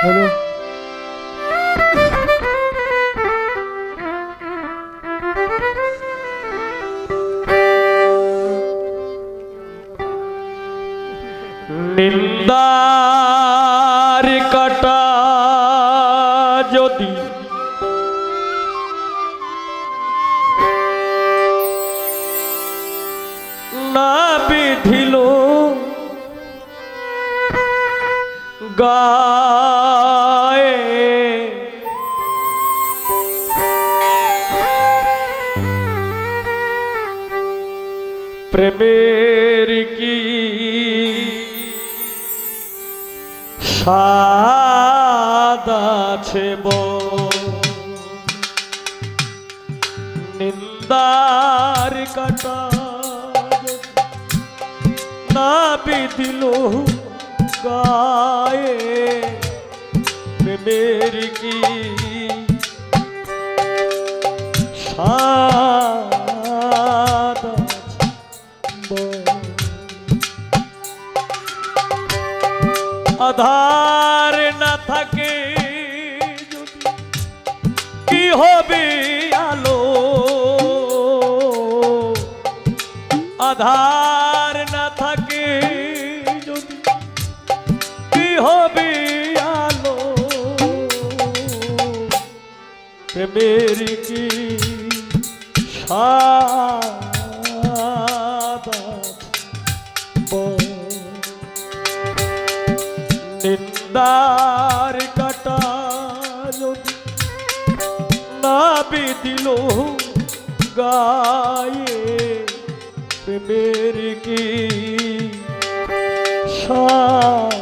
Hello নিন্দার কাটা যদি প্রেমের কি স্বাদ আছে? নিন্দার কাটা না বিদিল গায়ে প্রেমের কি স্বাদ আধার না থাকে কি হবে আলো আধার না থাকে যদি কি হবে আলো প্রেমের কি আছে বল? নিন্দার কাটা যদি না বিদিল গায়ে প্রেমের কি স্বাদ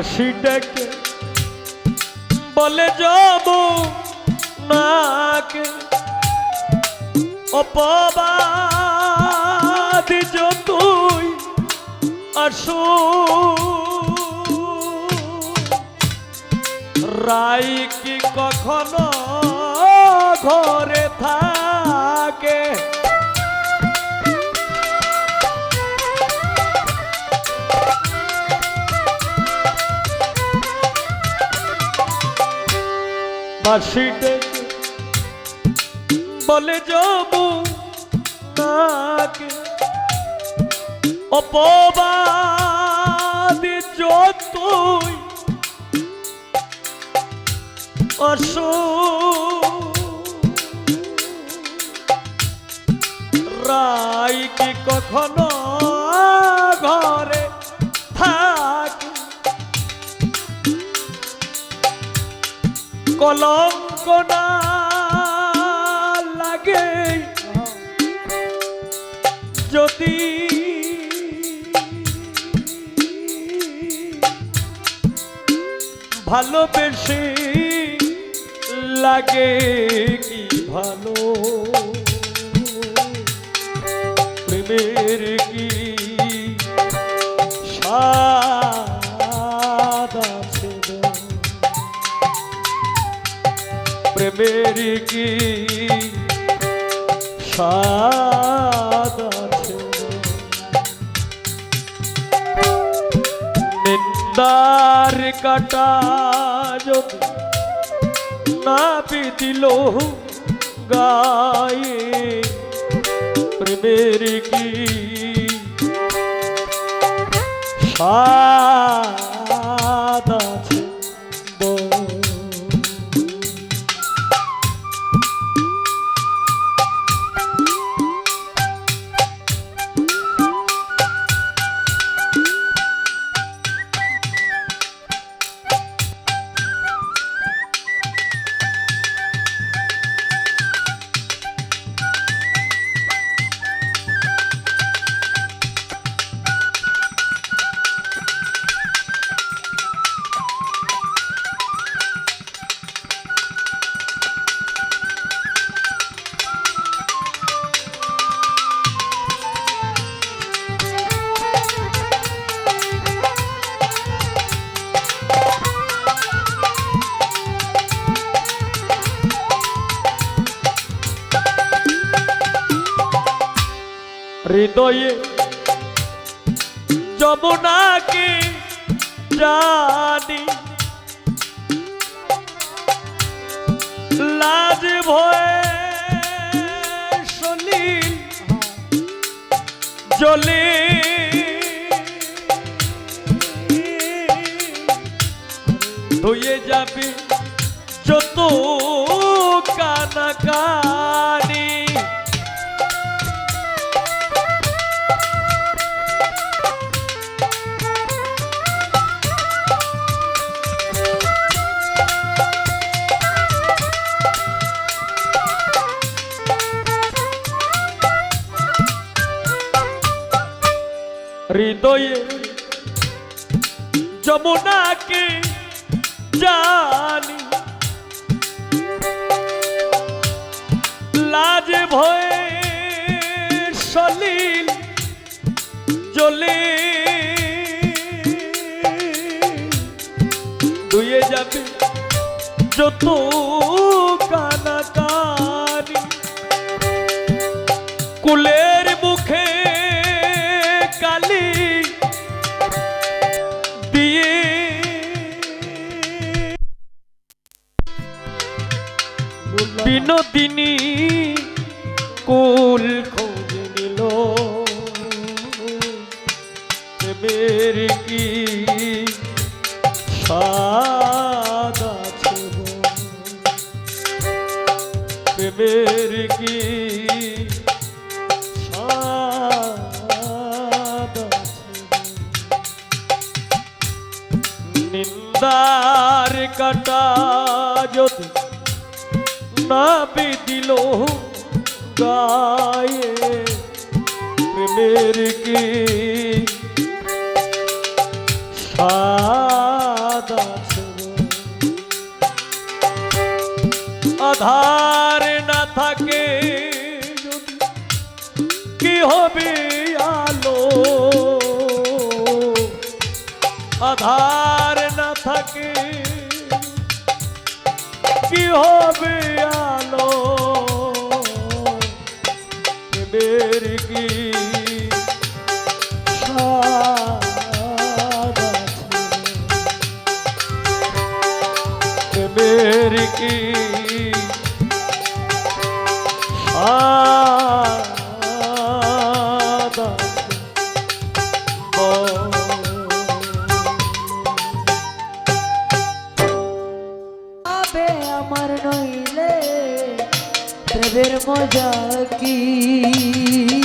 বাসি ডেকে বলে যাব নাকে অপবাদি যতই আসো। রাই কি কখনো ঘরে থাকে? ডেকে বলে যাব নাকে অপবাদী যতই আসো। রাই কি কখনো কলঙ্ক লাগে। যদি ভালোবেসে লাগে কি ভালো? প্রেমের কি স্বাদ প্রেমের কি স্বাদ আছে। নিন্দার কাটা যদি না বিদিল গায়ে প্রেমের কি স্বাদ হৃদয়ে যমুনাকে জানি। লাজ ভয়ে সলিল জলে ধুয়ে যাবে যত কানাকানি হৃদয়ে যমুনাকে জানি। লাজে ভয়ে সলিল জ্বলে। দুয়ে যাবে যত কানাকানি কুলের বিনোদিনী কুল খোঁজে নিল প্রেমের কি? প্রেমের কি? নিন্দার কাটা যদি না দিল গায়ে প্রেমের কি? আধার না থাকে কি হবে আলো আধার না থাকে কি হবে প্রেমের কি